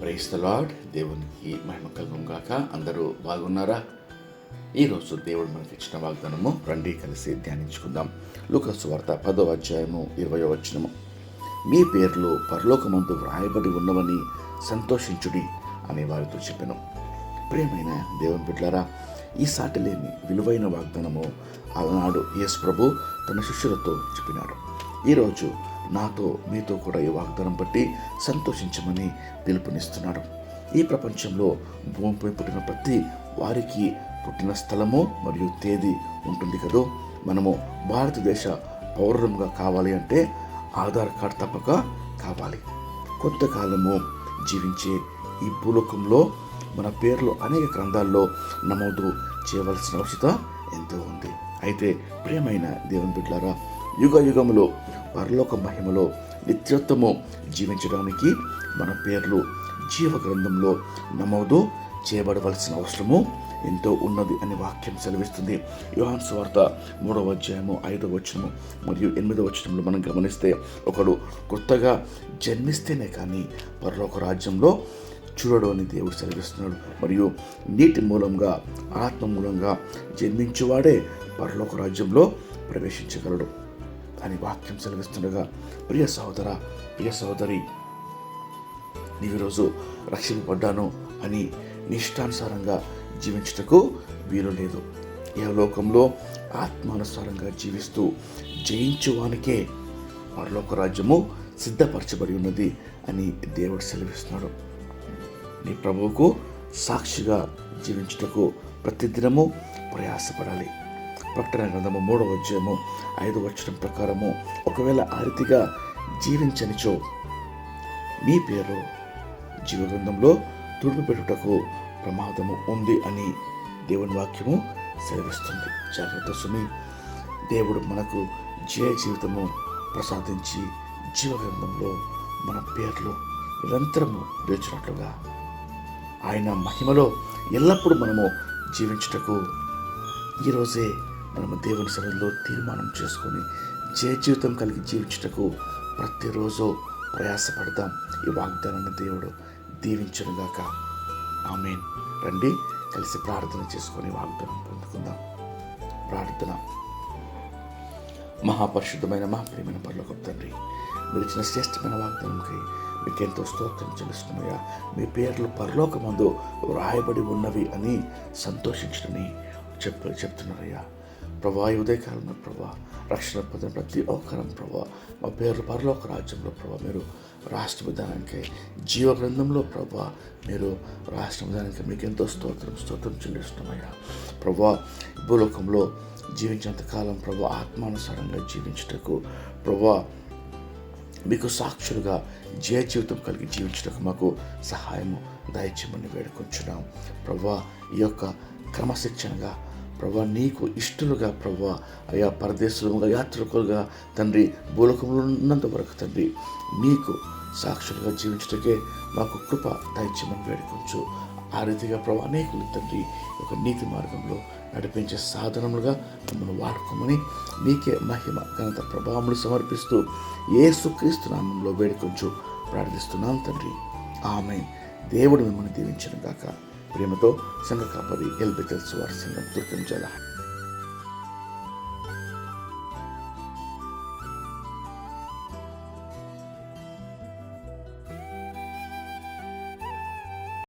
Price the lord. దేవునికి మహిమ కలుగుగాక అందరూ బాగున్నారా? ఈరోజు దేవుడు మనకి ఇచ్చిన వాగ్దానము రండి కలిసి ధ్యానించుకుందాం. లూకస్ వార్త పదో అధ్యాయము ఇరవయో వచనము. మీ పేర్లు పరలోకమందు వ్రాయబడి ఉన్నవని సంతోషించుడి అనే వారితో చెప్పాను. ప్రియమైన దేవుని బిడ్డలారా ఈ సాటి లేని విలువైన వాగ్దానము ఆనాడు యేసు ప్రభు తన శిష్యులతో చెప్పినాడు. ఈరోజు నాతో మీతో కూడా ఈ వాగ్దానం బట్టి సంతోషించమని పిలుపునిస్తున్నాడు. ఈ ప్రపంచంలో భూమిపై పుట్టిన ప్రతి వారికి పుట్టిన స్థలము మరియు తేదీ ఉంటుంది కదూ? మనము భారతదేశ పౌరులంగా కావాలి అంటే ఆధార్ కార్డ్ తప్పక కావాలి. కొంతకాలము జీవించే ఈ భూలోకంలో మన పేర్లు అనేక గ్రంథాల్లో నమోదు చేయవలసిన అవసరం ఎంతో ఉంది. అయితే ప్రియమైన దేవుని బిడ్డలారా యుగ యుగములో పరలోక మహిమలో నిత్యత్వము జీవించడానికి మన పేర్లు జీవ గ్రంథంలో నమోదు చేయబడవలసిన అవసరము ఎంతో ఉన్నది అని వాక్యం సెలవిస్తుంది. యోహాన్ స్వార్త మూడవ అధ్యాయము ఐదవ వచనము మరియు ఎనిమిదవ వచనంలో మనం గమనిస్తే ఒకడు కొత్తగా జన్మిస్తేనే కానీ పరలోక రాజ్యంలో చూడడు అని దేవుడు సెలవిస్తున్నాడు. మరియు నీటి మూలంగా ఆత్మ మూలంగా జన్మించువాడే పరలోక రాజ్యంలో ప్రవేశించగలడు. అని వాక్యం సెలవిస్తుండగా ప్రియ సహోదర ప్రియ సహోదరి నీవిరోజు రక్షింపబడ్డాను అని నిష్టానుసారంగా జీవించుటకు వీలు లేదు ఏ లోకంలో ఆత్మానుసారంగా జీవిస్తూ జయించువానికే పరలోక రాజ్యము సిద్ధపరచబడి ఉన్నది అని దేవుడు సెలవిస్తున్నాడు. నీ ప్రభువుకు సాక్షిగా జీవించుటకు ప్రతిదినము ప్రయాసపడాలి. ప్రకటన గ్రంథము మూడవ అధ్యాయము ఐదు వచ్చిన ప్రకారము ఒకవేళ ఆ రీతిగా జీవించనిచో మీ పేరు జీవగ్రంథంలో తుడిపెట్టుటకు ప్రమాదము ఉంది అని దేవుని వాక్యము సెలవిస్తుంది. జాగ్రత్త సుమి దేవుడు మనకు జయ జీవితము ప్రసాదించి జీవగ్రంథంలో మన పేర్లు నిరంతరము నిలిచినట్లుగా ఆయన మహిమలో ఎల్లప్పుడూ మనము జీవించుటకు ఈరోజే మనము దేవుని సన్నిధిలో తీర్మానం చేసుకొని జయ జీవితం కలిగి జీవించుటకు ప్రతిరోజు ప్రయాసపడదాం. ఈ వాగ్దానాన్ని దేవుడు దీవించనుగాక. ఆమెన్. రండి కలిసి ప్రార్థన చేసుకొని వాగ్దానం పొందుకుందాం. ప్రార్థన. మహాపరిశుద్ధమైన మహాప్రియమైన పనులకు తండ్రి మీరు ఇచ్చిన శ్రేష్టమైన వాగ్దానంకి మీకు ఎంతో స్తోత్రం చెల్లిస్తున్నాయా మీ పేర్లు పరలోకమందు వ్రాయబడి ఉన్నవి అని సంతోషించడని చెప్ చెప్తున్నారయ్యా. ప్రభా ఈ ఉదయకాలంలో ప్రభా రక్షణ పొందిన ప్రతి ఒక్కరం ప్రభా మా పేర్లు పరలోక రాజ్యంలో ప్రభా మీరు రాష్ట్ర విధానానికి జీవ గ్రంథంలో ప్రభా మీరు రాష్ట్ర విధానానికి మీకు ఎంతో స్తోత్రం స్తోత్రం చెల్లిస్తున్నామయ్యా. ప్రభా భూలోకంలో జీవించినంత కాలం ప్రభా ఆత్మానుసారంగా జీవించుటకు ప్రభా మీకు సాక్షులుగా జయ జీవితం కలిగి జీవించడానికి మాకు సహాయము దయచేయమని వేడుకొంచున్నాం. ప్రభా ఈ యొక్క క్రమశిక్షణగా ప్రభా నీకు ఇష్టలుగా ప్రభా అయా పరదేశంగా యాత్రికులుగా తండ్రి భూలకంలో ఉన్నంత వరకు తండ్రి నీకు సాక్షులుగా జీవించటకే మాకు కృప దయచేయమని వేడుకొంచు. ఆ రీతిగా ప్రభా అనేకులు తండ్రి ఒక నీతి మార్గంలో నడిపించే సాధనములుగా మమ్మల్ని వాడుకోమని నీకే మహిమ ఘనత ప్రభావములు సమర్పిస్తూ ఏసుక్రీస్తు నామంలో వేడుకొంచు ప్రార్థిస్తున్నాం తండ్రి. ఆమె దేవుడు మిమ్మల్ని దీవించను గాక. ప్రేమతో సంఘ కాపరి ఎల్బికల్స్ వారి సంఘం దుర్గం జల